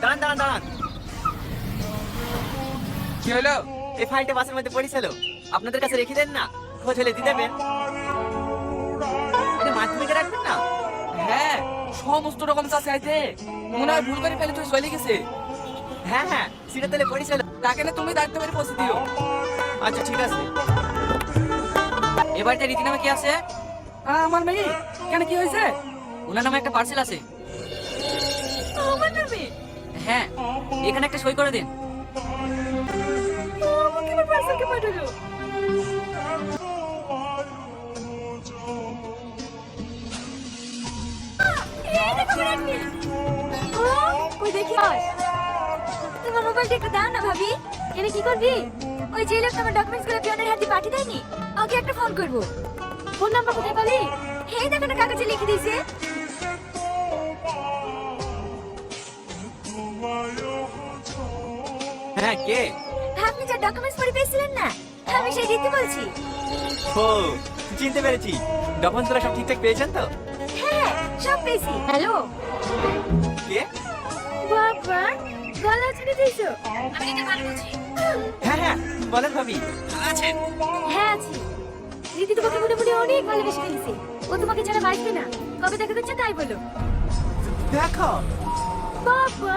দাঁড়ান দাঁড়ান দাঁড়ান। কি হলো? এই ফাইলটা বাসের মধ্যে পড়েছিল আপনাদের কাছে রেখে দেন না? খোঁজ হলে দিয়ে দেবেন। এটা মাধ্যমিকে রাখবেন না? হ্যাঁ সমস্ত রকম চাষ আছে মনে হয় ভুল করে ফেলে তুই চলে গেছে। হ্যাঁ হ্যাঁ সেটা তাহলে পড়েছিল তাকে না তুমি দায়িত্ব করে পৌঁছে দিও। আচ্ছা ঠিক আছে। এবারটা রীতি নামে কি আছে? আমার মেয়ে। কেন কি হয়েছে? ওনার নামে একটা পার্সেল আছে। আমার নামে? হ্যাঁ এখানে একটা সই করে দিন। তোমার মোবাইলটা একটু দাও না ভাবি এনে কি করবি ওই যে লোক আমার ডকুমেন্টসগুলো পিয়নের হাতে পাঠিয়ে দেয়নি ওকে একটা ফোন করব ফোন নাম্বার কোথায় পালি এই দেখো না কাগজে লিখে দিয়েছে হ্যাঁ কে? আপনি যা ডকুমেন্টস পড়ে পেয়েছিলেন না আমি সেই রীতি বলছি। ও চিনতে পেরেছি। ডকুমেন্টস সব ঠিকঠাক পেয়েছেন তো? হ্যাঁ সব পেয়েছি। হ্যালো? কে? বাবা ভালো ছেড়ে দিয়েছ? আমি এটা ভালো বলছি হ্যাঁ হ্যাঁ বলেন ভাবি। আছেন? হ্যাঁ আছি। রীতি তোমাকে মনে মনে অনেক ভালোবেসে ফেলেছে। ও তোমাকে ছাড়া বাঁচবে না। কবে দেখা যাচ্ছে তাই বলো। দেখো বাবা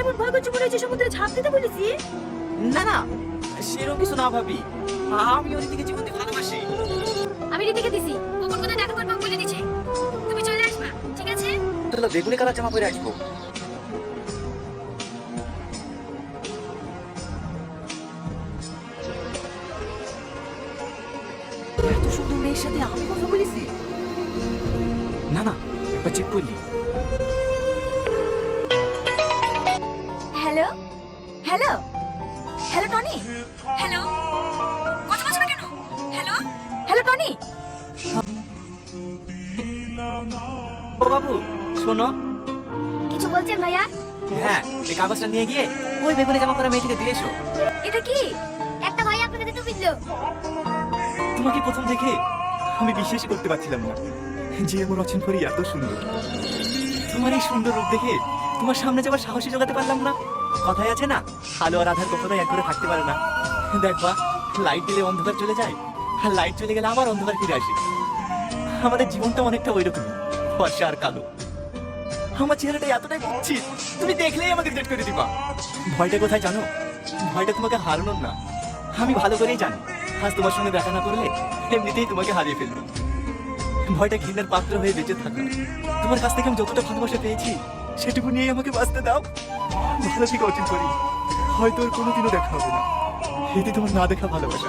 এমন ভয় করছে মনে হচ্ছে সমুদ্রে ঝাঁপ দিতে বলেছি? না না সেরকম কিছু না ভাবি। আমি ওর দিকে জীবন দিয়ে ভালোবাসি। আমি রীতিকে দিছি। কখন কোথায় দেখা করব বলে দিছি তুমি চলে আসবা ঠিক আছে? তাহলে বেগুনি কালার জামা পরে আসব। এত সুন্দর মেয়ের সাথে আমি কথা বলেছি? না না একবার চেক করলি হ্যালো হ্যালো টনি হ্যালো কথা বলছো না কেন? হ্যালো হ্যালো টনি ও বাবু শোনো। কিছু বলছেন ভাইয়া? হ্যাঁ এই কাগজটা নিয়ে গিয়ে ওই বেগুনি জামা পরা মেয়েটিকে দিয়ে এসো। এটা কি? একটা ভাই আপনাকে দিতে বিদ্যো তোমাকে প্রথম দেখে আমি বিশ্বাসই করতে পারছিলাম না যে আমার অচিন এত সুন্দর। তোমার এই সুন্দর রূপ দেখে তোমার সামনে যাবার সাহসী জোগাতে পারলাম না কথায় আছে না, আলো আর আধার কখনোই এক করে থাকতে পারে না। দেখবা লাইট দিলে অন্ধকার চলে যায়, আর লাইট চলে গেলে আবার অন্ধকার ফিরে আসে। আমাদের জীবনটা অনেকটা ওই রকম ফর্সা আর কালো। আমার চেহারাটা এতটাই বিচ্ছিত তুমি দেখলেই আমাকে রিজেক্ট করে দিবা। ভয়টা কোথায় জানো? ভয়টা তোমাকে হারানোর না। আমি ভালো করেই জানি, আজ তোমার সঙ্গে দেখা না করলে এমনিতেই তোমাকে হারিয়ে ফেলব। ভয়টা ঘৃণার পাত্র হয়ে বেঁচে থাকো। তোমার কাছ থেকে আমি যতটা ভালোবাসা পেয়েছি সেটুকু নিয়েই আমাকে বাঁচতে দাও। ভালো অচিন করি হয়তো ওর কোনোদিনও দেখা হবে না। এটি তোমার না দেখা ভালোবাসা।